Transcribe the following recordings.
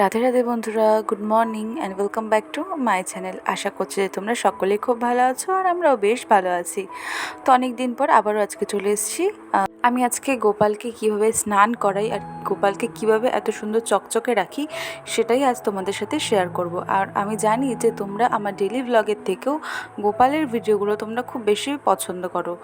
রাধে রাধে বন্ধুরা good morning and welcome back to my channel আশা করছি যে তোমরা সকলেই খুব ভালো আছো আর আমরাও বেশ ভালো আছি। তো অনেক দিন পর আবারও আজকে চলে এসেছি। আমি আজকে গোপালকে কীভাবে স্নান করাই আর গোপালকে কীভাবে এত সুন্দর চকচকে রাখি, সেটাই আজ তোমাদের সাথে শেয়ার করব। আর আমি জানি যে তোমরা আমার ডেলি ব্লগের থেকেও গোপালের ভিডিওগুলো তোমরা খুব বেশি পছন্দ করো।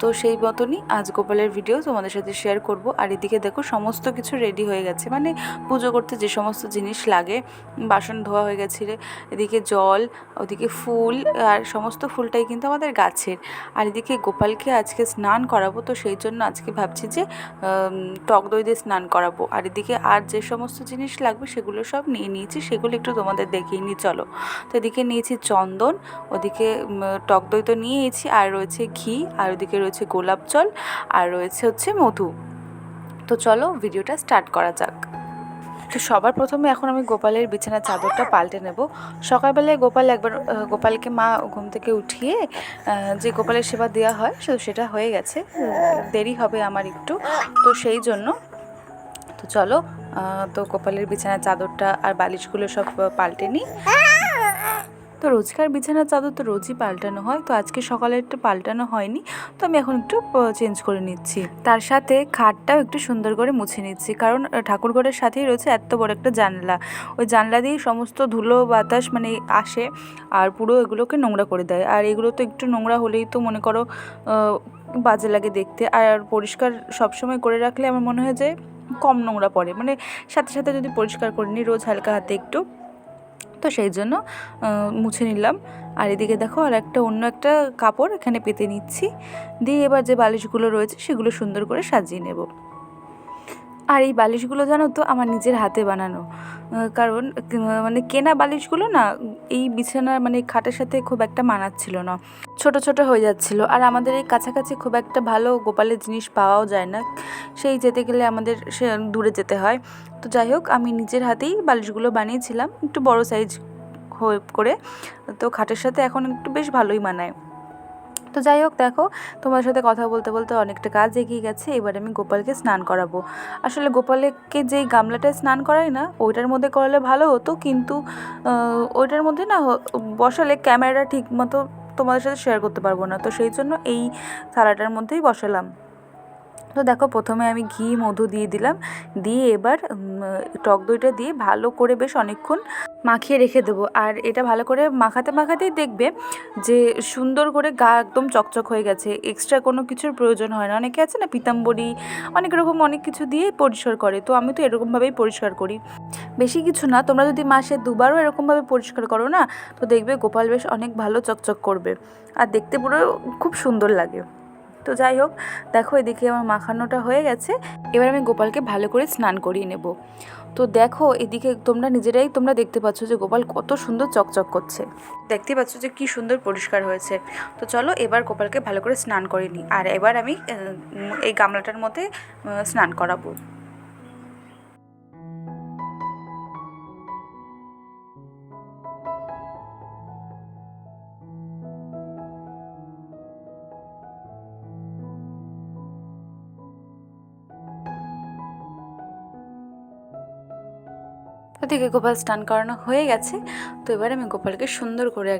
তো সেই মতনই আজ গোপালের ভিডিও তোমাদের সাথে শেয়ার করব। আর এদিকে দেখো সমস্ত কিছু রেডি হয়ে গেছে। মানে পুজো করতে যে সমস্ত জিনিস লাগে, বাসন ধোয়া হয়ে গেছিল এদিকে জল, ওদিকে ফুল, আর সমস্ত ফুলটাই কিন্তু আমাদের গাছের। আর এদিকে গোপালকে আজকে স্নান করাবো, তো সেই জন্য আজকে ভাবছি যে টক দই দিয়ে স্নান করাবো। আর এদিকে আর যে সমস্ত জিনিস লাগবে সেগুলো সব নিয়ে নিয়েছি, সেগুলো একটু তোমাদের দেখিয়ে নিই, চলো। তো এদিকে নিয়েছি চন্দন, ওদিকে টক দই তো নিয়েছি, আর রয়েছে ঘি, আর ওদিকে রয়েছে গোলাপ জল, আর রয়েছে হচ্ছে মধু। তো চলো ভিডিওটা স্টার্ট করা যাক। তো সবার প্রথমে এখন আমি গোপালের বিছানার চাদরটা পাল্টে নেব। সকালবেলায় গোপাল একবার গোপালকে মা ঘুম থেকে উঠিয়ে যে গোপালের সেবা দেওয়া হয় সেটা হয়ে গেছে। দেরি হবে আমার একটু। তো সেই জন্য তো চলো তো কপালের বিছানার চাদরটা আর বালিশগুলো সব পাল্টে নিই। তো রোজকার বিছানার চাদর তো রোজই পাল্টানো হয়, তো আজকে সকালে একটু পাল্টানো হয়নি, তো আমি এখন একটু চেঞ্জ করে নিচ্ছি। তার সাথে খাটটাও একটু সুন্দর করে মুছে নিচ্ছি, কারণ ঠাকুরঘরের সাথেই রয়েছে এত বড় একটা জানলা। ওই জানলা দিয়েই সমস্ত ধুলো, বাতাস মানে আসে আর পুরো এগুলোকে নোংরা করে দেয়। আর এগুলো তো একটু নোংরা হলেই তো মনে করো বাজে লাগে দেখতে। আর পরিষ্কার সবসময় করে রাখলে আমার মনে হয় যে কম নোংরা পড়ে। মানে সাথে সাথে যদি পরিষ্কার করে নিই, রোজ হালকা হাতে একটু। তো সেই জন্য মুছে নিলাম। আর এদিকে দেখো, আর একটা অন্য একটা কাপড় এখানে পেতে নিচ্ছি। দিয়ে এবার যে বালিশগুলো রয়েছে, সেগুলো সুন্দর করে সাজিয়ে নেব। আর এই বালিশগুলো জানো তো, আমার নিজের হাতে বানানো। কারণ মানে কেনা বালিশগুলো না, এই বিছানার মানে খাটের সাথে খুব একটা মানাচ্ছিল না। ছোট ছোট হয়ে যাচ্ছিল। আর আমাদের এই কাছাকাছি খুব একটা ভালো গোপালের জিনিস পাওয়াও যায় না। সেই যেতে গেলে আমাদের সে দূরে যেতে হয়। তো যাই হোক, আমি নিজের হাতেই বালিশগুলো বানিয়েছিলাম। একটু বড় সাইজ করে। তো খাটের সাথে এখন একটু বেশ ভালোই মানায়। তো যাই হোক, দেখো, তোমার সাথে কথা বলতে বলতে অনেকটা কাজ এগিয়ে গেছে। এবার আমি গোপালকে স্নান করাবো। আসলে গোপালকে যেই গামলাটায় স্নান করাই না, ওইটার মধ্যে করালে ভালো হতো, কিন্তু ওইটার মধ্যে না, বসালে ক্যামেরাটা ঠিক মতো তোমাদের সাথে শেয়ার করতে পারব না। তো সেই জন্য এই থালাটার মধ্যেই বসালাম। তো দেখো প্রথমে আমি ঘি, মধু দিয়ে দিলাম। দিয়ে এবার টক দইটা দিয়ে ভালো করে বেশ অনেকক্ষণ মাখিয়ে রেখে দেবো। আর এটা ভালো করে মাখাতে মাখাতেই দেখবে যে সুন্দর করে গা একদম চকচক হয়ে গেছে। এক্সট্রা কোনো কিছুর প্রয়োজন হয় না। অনেকে আছে না, পিতাম্বরী, অনেক রকম অনেক কিছু দিয়ে পরিষ্কার করে। তো আমি তো এরকমভাবেই পরিষ্কার করি। বেশি কিছু না, তোমরা যদি মাসে দুবারও এরকমভাবে পরিষ্কার করো না, তো দেখবে গোপাল বেশ অনেক ভালো চকচক করবে। আর দেখতে পুরো খুব সুন্দর লাগে। তো যাই হোক, দেখো এদিকে আমার মাখানোটা হয়ে গেছে। এবার আমি গোপালকে ভালো করে স্নান করিয়ে নেব। তো দেখো এদিকে তোমরা নিজেরাই তোমরা দেখতে পাচ্ছ যে গোপাল কত সুন্দর চকচক করছে। দেখতে পাচ্ছ যে কি সুন্দর পরিষ্কার হয়েছে। তো চলো এবার গোপালকে ভালো করে স্নান করে নিই। আর এবার আমি এই গামলাটার মধ্যে স্নান করাবো। ওদিকে গোপাল স্নান করানো হয়ে গেছে, তো এবার আমি গোপালকে সুন্দর করে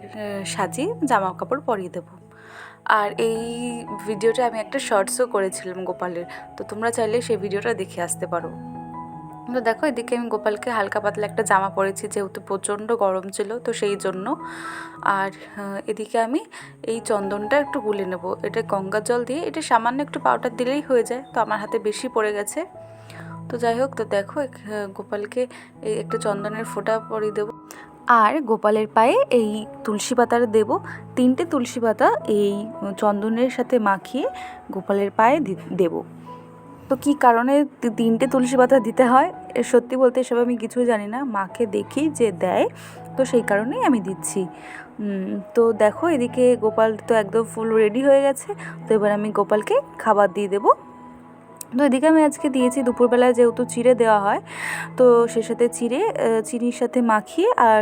সাজিয়ে জামা কাপড় পরিয়ে দেবো। আর এই ভিডিওটা আমি একটা শর্টসও করেছিলাম গোপালের, তো তোমরা চাইলে সেই ভিডিওটা দেখে আসতে পারো। তো দেখো, এদিকে আমি গোপালকে হালকা পাতলা একটা জামা পরেছি, যেহেতু প্রচণ্ড গরম ছিল, তো সেই জন্য। আর এদিকে আমি এই চন্দনটা একটু গুলে নেব। এটা গঙ্গা জল দিয়ে, এটা সামান্য একটু পাউডার দিলেই হয়ে যায়, তো আমার হাতে বেশি পড়ে গেছে। তো যাই হোক, তো দেখো গোপালকে এই একটা চন্দনের ফোঁটা পরিয়ে দেবো। আর গোপালের পায়ে এই তুলসী পাতাটা দেবো। তিনটে তুলসী পাতা এই চন্দনের সাথে মাখিয়ে গোপালের পায়ে দেবো। তো কী কারণে তিনটে তুলসী পাতা দিতে হয়? সত্যি বলতে এসব আমি কিছুই জানি না। মাকে দেখি যে দেয়, তো সেই কারণেই আমি দিচ্ছি। তো দেখো, এদিকে গোপাল তো একদম ফুল রেডি হয়ে গেছে। তো এবার আমি গোপালকে খাবার দিয়ে দেবো। তো এদিকে আমি আজকে দিয়েছি দুপুরবেলায় যেহেতু চিড়ে দেওয়া হয়, তো সে সাথে চিড়ে চিনির সাথে মাখিয়ে আর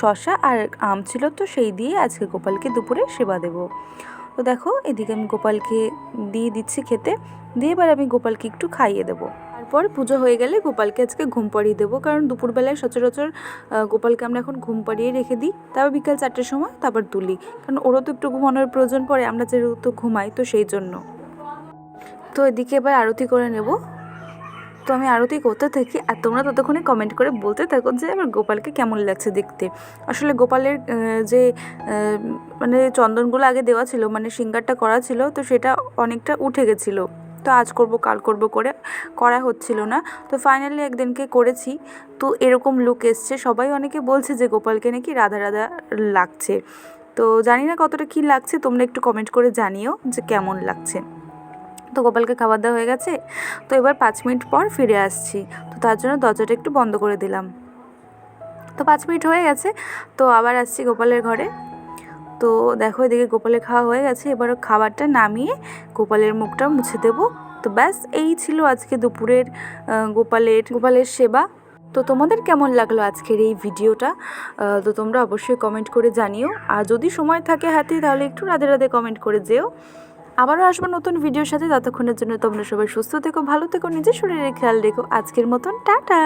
শশা আর আম ছিল তো সেই দিয়ে আজকে গোপালকে দুপুরে সেবা দেবো। তো দেখো এদিকে আমি গোপালকে দিয়ে দিচ্ছি খেতে, দিয়ে এবার আমি গোপালকে একটু খাইয়ে দেবো। তারপর পুজো হয়ে গেলে গোপালকে আজকে ঘুম পাড়িয়ে দেবো, কারণ দুপুরবেলায় সচরাচর গোপালকে আমরা এখন ঘুম পাড়িয়ে রেখে দিই, তারপর বিকাল চারটের সময় তারপর তুলি, কারণ ওরও তো একটু ঘুমানোর প্রয়োজন পড়ে, আমরা যেহেতু ঘুমাই তো সেই জন্য। তো এদিকে এবার আরতি করে নেব। তো আমি আরতি করতে থাকি আর তোমরা ততক্ষণে কমেন্ট করে বলতে থাকো যে আমার গোপালকে কেমন লাগছে দেখতে। আসলে গোপালের যে মানে চন্দনগুলো আগে দেওয়া ছিল মানে সিঙ্গারটা করা ছিল, তো সেটা অনেকটা উঠে গেছিল। তো আজ করব, কাল করব করে করা হচ্ছিল না। তো ফাইনালি একদিনকে করেছি। তো এরকম লুক এসছে। সবাই অনেকে বলছে যে গোপালকে নাকি রাধা রাধা লাগছে। তো জানি না কতটা কী লাগছে, তোমরা একটু কমেন্ট করে জানিও যে কেমন লাগছে। তো গোপালকে খাবার দেওয়া হয়ে গেছে। তো এবার পাঁচ মিনিট পর ফিরে আসছি। তো তার জন্য দরজাটা একটু বন্ধ করে দিলাম। তো পাঁচ মিনিট হয়ে গেছে। তো আবার আসছি গোপালের ঘরে। তো দেখো এদিকে গোপালের খাওয়া হয়ে গেছে। এবার খাবারটা নামিয়ে গোপালের মুখটা মুছে দেবো। তো ব্যাস, এই ছিল আজকে দুপুরের গোপালের গোপালের সেবা। তো তোমাদের কেমন লাগল আজকের এই ভিডিওটা? তো তোমরা অবশ্যই কমেন্ট করে জানিও। আর যদি সময় থাকে হাতে, তাহলে একটু রাধে রাধে কমেন্ট করে যেও। আবারও আসব নতুন ভিডিওর সাথে। ততক্ষণের জন্য তোমরা সবাই সুস্থ থেকো, ভালো থেকো, নিজের শরীরের খেয়াল রেখো। আজকের মতন, টাটা!